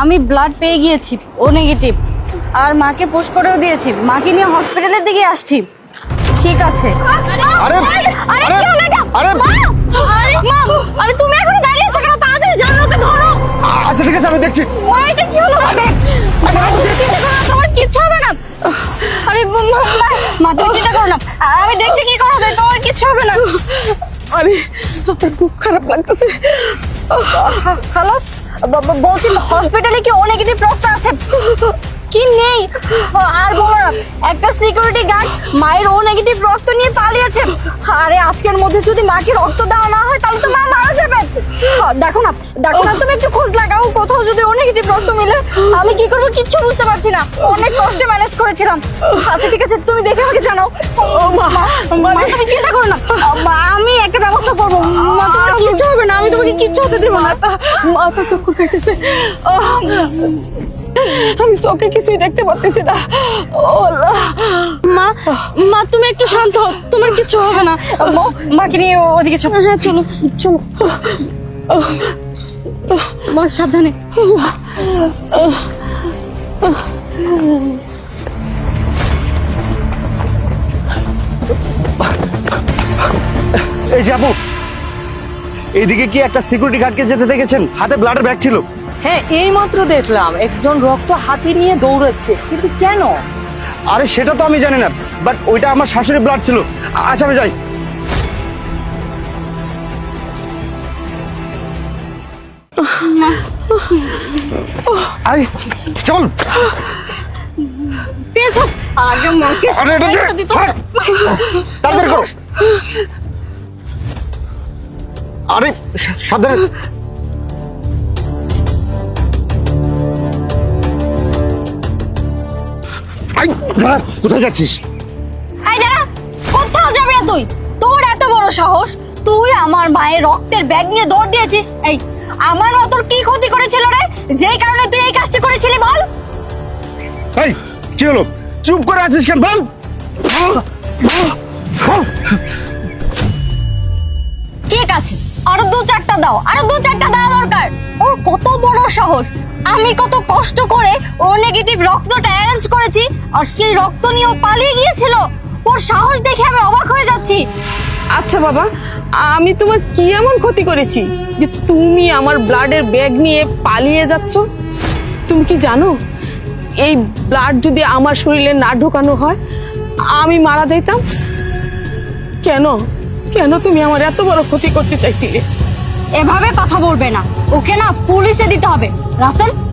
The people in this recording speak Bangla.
আমি ব্লাড পেয়ে গিয়েছি ও নেগেটিভ আর মাকে পোস্ট করেও দিয়েছি। মাকে নিয়ে হসপিটালের দিকে আসছি। ঠিক আছে। আরে আরে আরে কি হলো এটা? আরে আরে মা! আরে তুমি এখনও দাঁড়িয়ে আছো কেন? তাড়াতাড়ি জানো ওকে ধরো। আচ্ছা ঠিক আছে আমি দেখছি। মা এটা কি হলো? তোমার কিচ্ছু হবে না? আরে মা, মা, মা। তুমি চিন্তা করো না। আমি দেখছি কি করা যায় তোমার কিচ্ছু হবে না। আরে আমার খুব খারাপ লাগতেছে। হ্যালো বলছি হসপিটালে কি ও নেগেটিভ রক্ত আছে? কি নেই? আর বলো না একটা সিকিউরিটি গার্ড মায়ের ও নেগেটিভ রক্ত নিয়ে পালিয়েছে। আরে আজকের মধ্যে যদি মাকে রক্ত দেওয়া না হয় তাহলে তো মা মারা যাবে দেখো না দেখো না তুমি একটু খোঁজ লাগাও কোথাও যদি ও নেগেটিভ রক্ত মিলে। আমি কি করব কিচ্ছু বুঝতে পারছি না। অনেক কষ্টে ম্যানেজ করেছিলাম। আচ্ছা ঠিক আছে তুমি দেখে আমাকে জানাও। ও মা তুমি চিন্তা করো না। আমি একটা ব্যবস্থা করব। মা তোমার কিচ্ছু হবে না। আমি কিচ্ছু হতে দেবো না। মাথা চক্কর খাইতেছে আমি চোখে কিছুই দেখতে পাচ্ছি না। মা মা তুমি একটু শান্ত হও। তোমার কিছু হবে না। মা, মাকে নিয়ে ও- ওদিকে চলো। হ্যাঁ চলো। চলো। মা সাবধানে। এই যে আপু এইদিকে কি একটা সিকিউরিটি গার্ডকে যেতে দেখেছেন? হাতে ব্লাডের ব্যাগ ছিল। হ্যাঁ এই মাত্র দেখলাম একজন রক্ত হাতে নিয়ে দৌড়াচ্ছে কিন্তু কেন? আরে সেটা তো আমি জানি না বাট ওইটা আমার শাশুড়ি ব্লাড ছিল। আচ্ছা আমি যাই। আই চল। আগে মাকে আরে এটা। তাড়াতাড়ি করো। আরে সাবধানে। কোথায় যাচ্ছিস? এই দাঁড়া কোথাও যাবি না তুই? তোর এত বড় সাহস তুই আমার মায়ের রক্তের ব্যাগ নিয়ে দৌড় দিয়েছিস? এই আমার মা তোর কি ক্ষতি করেছিল রে? যেই কারণে তুই এই কাজটা করেছিলি বল। এই কি হলো? চুপ করে আছিস কেন বল। চারটা দাও, আরও দু চারটা দেওয়া দরকার। ওর কত বড় সাহস। আমি কত কষ্ট করে ওর নেগেটিভ রক্তটা অ্যারেঞ্জ করেছি, আর সেই রক্ত নিয়ে ও পালিয়ে গিয়েছিল। ওর সাহস দেখে আমি অবাক হয়ে যাচ্ছি। আচ্ছা বাবা, আমি তোমার কি এমন ক্ষতি করেছি যে তুমি আমার ব্লাডের ব্যাগ নিয়ে পালিয়ে যাচ্ছ? তুমি কি জানো, এই ব্লাড যদি আমার শরীরে না ঢোকানো হয়, আমি মারা যাইতাম? কেন? কেন তুমি আমার এত বড় ক্ষতি করতে চাইছিলে? এভাবে কথা বলবে না। ওকে না পুলিশে দিতে হবে। রাসেল?